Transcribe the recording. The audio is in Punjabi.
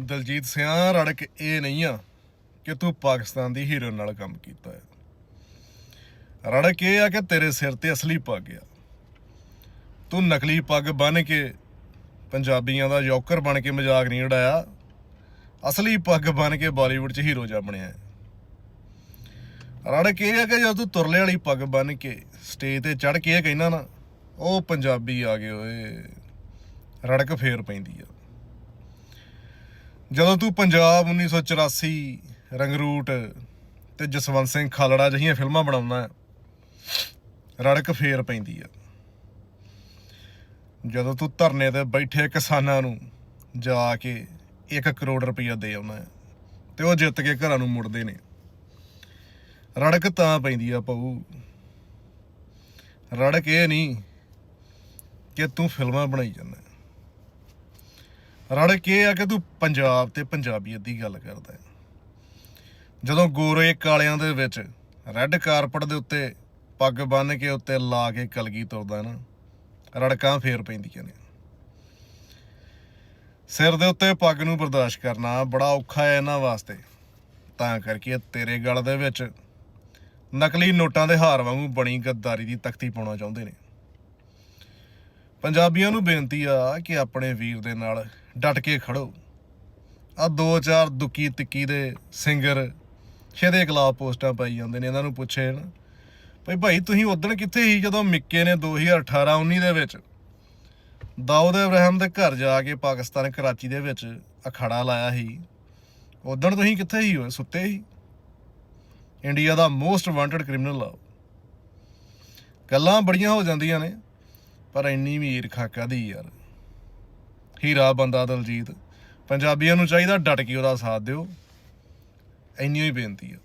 ਦਲਜੀਤ ਸਿਆ ਰੜਕ ਇਹ ਨਹੀਂ ਆ ਕਿ ਤੂੰ ਪਾਕਿਸਤਾਨ ਦੀ ਹੀਰੋ ਨਾਲ ਕੰਮ ਕੀਤਾ ਹੈ। ਰੜਕ ਇਹ ਆ ਕਿ ਤੇਰੇ ਸਿਰ ਤੇ ਅਸਲੀ ਪੱਗ ਆ। ਤੂੰ ਨਕਲੀ ਪੱਗ ਬੰਨ ਕੇ ਪੰਜਾਬੀਆਂ ਦਾ ਯੌਕਰ ਬਣ ਕੇ ਮਜ਼ਾਕ ਨਹੀਂ ਉਡਾਇਆ। ਅਸਲੀ ਪੱਗ ਬਣ ਕੇ ਬਾਲੀਵੁੱਡ 'ਚ ਹੀਰੋ ਜਾ ਬਣਿਆ ਹੈ। ਰੜਕ ਇਹ ਆ ਕਿ ਜਦੋਂ ਤੂੰ ਤੁਰਲੇ ਵਾਲੀ ਪੱਗ ਬੰਨ ਕੇ ਸਟੇਜ ਤੇ ਚੜ ਕੇ ਇਹ ਕਹਿਣਾ ਨਾ, ਉਹ ਪੰਜਾਬੀ ਆ ਗਏ ਓਏ। ਰੜਕ ਫੇਰ ਪੈਂਦੀ ਆ। ਜਦੋਂ ਤੂੰ ਪੰਜਾਬ 1984 ਰੰਗਰੂਟ ਤੇ ਜਸਵੰਤ ਸਿੰਘ ਖਾਲੜਾ ਜਿਹੀਆਂ ਫਿਲਮਾਂ ਬਣਾਉਂਦਾ ਰੜਕ ਫੇਰ ਪੈਂਦੀ ਆ। ਜਦੋਂ ਤੂੰ ਧਰਨੇ ਤੇ ਬੈਠੇ ਕਿਸਾਨਾਂ ਨੂੰ ਜਾ ਕੇ 1 ਕਰੋੜ ਰੁਪਈਆ ਦੇ ਆਉਣਾ ਹੈ, ਤੇ ਉਹ ਜਿੱਤ ਕੇ ਘਰਾਂ ਨੂੰ ਮੁੜਦੇ ਨੇ। ਰੜਕ ਤਾਂ ਪੈਂਦੀ ਆ ਪਊ। ਰੜਕ ਇਹ ਨਹੀਂ ਕਿ ਤੂੰ ਫਿਲਮਾਂ ਬਣਾਈ ਜਾਂਦਾ ਰੜਕ ਇਹ ਆ ਕਿ ਤੂੰ ਪੰਜਾਬ ਤੇ ਪੰਜਾਬੀਅਤ ਦੀ ਗੱਲ ਕਰਦਾ ਹੈ? ਜਦੋਂ ਗੋਰੇ ਕਾਲਿਆਂ ਦੇ ਵਿੱਚ ਰੈੱਡ ਕਾਰਪਟ ਦੇ ਉੱਤੇ ਪੱਗ ਬੰਨ੍ਹ ਕੇ ਉੱਤੇ ਲਾ ਕੇ ਕਲਗੀ ਤੁਰਦਾ ਨਾ, ਰੜਕਾਂ ਫੇਰ ਪੈਂਦੀਆਂ ਨੇ। ਸਿਰ ਦੇ ਉੱਤੇ ਪੱਗ ਨੂੰ ਬਰਦਾਸ਼ਤ ਕਰਨਾ ਬੜਾ ਔਖਾ ਹੈ ਇਹਨਾਂ ਵਾਸਤੇ। ਤਾਂ ਕਰਕੇ ਤੇਰੇ ਗਲ ਦੇ ਵਿੱਚ ਨਕਲੀ ਨੋਟਾਂ ਦੇ ਹਾਰ ਵਾਂਗੂ ਬਣੀ ਗੱਦਾਰੀ ਦੀ ਤਖਤੀ ਪਾਉਣਾ ਚਾਹੁੰਦੇ ਨੇ। ਪੰਜਾਬੀਆਂ ਨੂੰ ਬੇਨਤੀ ਆ ਕਿ ਆਪਣੇ ਵੀਰ ਦੇ ਨਾਲ ਡਟ ਕੇ ਖੜੋ। ਆ ਦੋ ਚਾਰ ਦੁੱਕੀ ਤਿੱਕੀ ਦੇ ਸਿੰਗਰ ਸ਼ੇਦੇ ਖਿਲਾਫ ਪੋਸਟਾਂ ਪਾਈ ਜਾਂਦੇ ਨੇ, ਇਹਨਾਂ ਨੂੰ ਪੁੱਛੇ ਨਾ। ਭਈ ਭਾਈ, ਤੁਸੀਂ ਉਦੋਂ ਕਿੱਥੇ ਸੀ ਜਦੋਂ ਮਿੱਕੇ ਨੇ 2018 19 ਦੇ ਵਿੱਚ ਦਾਊਦ ਇਬਰਾਹਿਮ ਦੇ ਘਰ ਜਾ ਕੇ ਪਾਕਿਸਤਾਨ ਕਰਾਚੀ ਦੇ ਵਿੱਚ ਅਖਾੜਾ ਲਾਇਆ ਸੀ? ਉਦੋਂ ਤੁਸੀਂ ਕਿੱਥੇ ਸੀ? ਹੋ ਸੁੱਤੇ ਸੀ? ਇੰਡੀਆ ਦਾ ਮੋਸਟ ਵਾਂਟਡ ਕ੍ਰਿਮੀਨਲ ਆ ਗੱਲਾਂ ਬੜੀਆਂ ਹੋ ਜਾਂਦੀਆਂ ਨੇ, ਪਰ ਇੰਨੀ ਵੀ ਈਰਖਾ ਕਾਦੀ ਯਾਰ? ਹੀਰਾ ਬੰਦਾ ਦਲਜੀਤ। ਪੰਜਾਬੀਆਂ ਨੂੰ ਚਾਹੀਦਾ ਡਟ ਕੇ ਉਹਦਾ ਸਾਥ ਦਿਓ। ਇੰਨੀ ਹੀ ਬੇਨਤੀ ਆ।